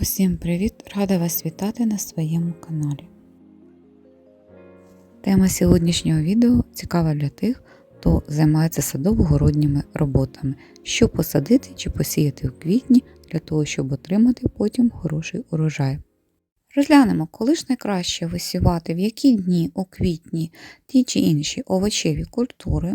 Усім привіт! Рада вас вітати на своєму каналі. Тема сьогоднішнього відео цікава для тих, хто займається садово-городніми роботами, що посадити чи посіяти в квітні для того, щоб отримати потім хороший урожай. Розглянемо, коли ж найкраще висівати, в які дні у квітні ті чи інші овочеві культури,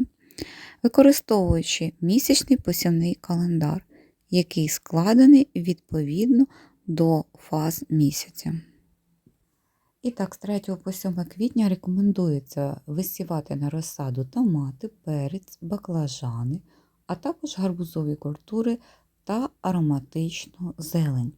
використовуючи місячний посівний календар, який складений відповідно до фаз місяця. І так, з 3 по 7 квітня рекомендується висівати на розсаду томати, перець, баклажани, а також гарбузові культури та ароматичну зелень.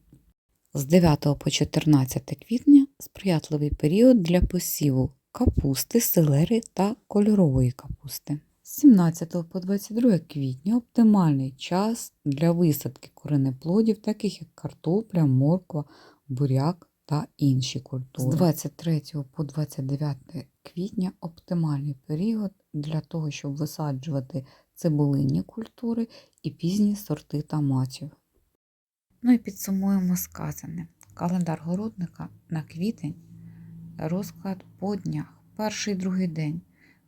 З 9 по 14 квітня сприятливий період для посіву капусти, селери та кольорової капусти. З 17 по 22 квітня оптимальний час для висадки коренеплодів, таких як картопля, морква, буряк та інші культури. З 23 по 29 квітня оптимальний період для того, щоб висаджувати цибулинні культури і пізні сорти томатів. Ну і підсумуємо сказане. Календар городника на квітень, розклад по днях. Перший другий день.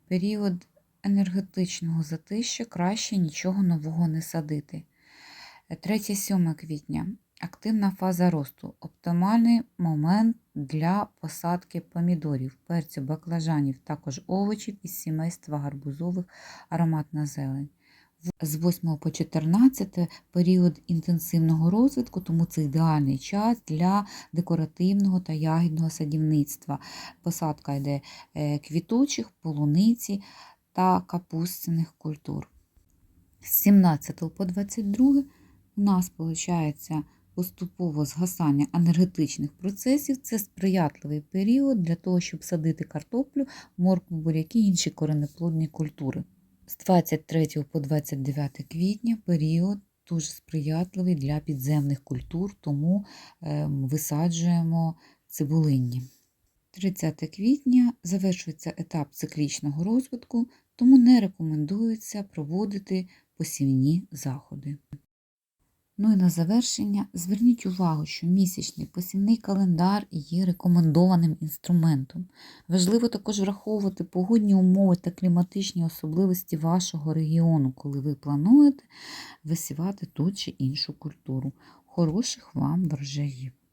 Період енергетичного затища краще нічого нового не садити. 3-7 квітня. Активна фаза росту. Оптимальний момент для посадки помідорів, перцю, баклажанів, також овочів із сімейства гарбузових ароматна зелень. З 8 по 14 період інтенсивного розвитку, тому це ідеальний час для декоративного та ягідного садівництва. Посадка йде квітучих, полуниці та капустяних культур. З 17 по 22 у нас виходить поступово згасання енергетичних процесів. Це сприятливий період для того, щоб садити картоплю, моркву, буряки і інші коренеплодні культури. З 23 по 29 квітня період дуже сприятливий для підземних культур, тому висаджуємо цибулинні. 30 квітня завершується етап циклічного розвитку, тому не рекомендується проводити посівні заходи. Ну і на завершення зверніть увагу, що місячний посівний календар є рекомендованим інструментом. Важливо також враховувати погодні умови та кліматичні особливості вашого регіону, коли ви плануєте висівати ту чи іншу культуру. Хороших вам врожаїв!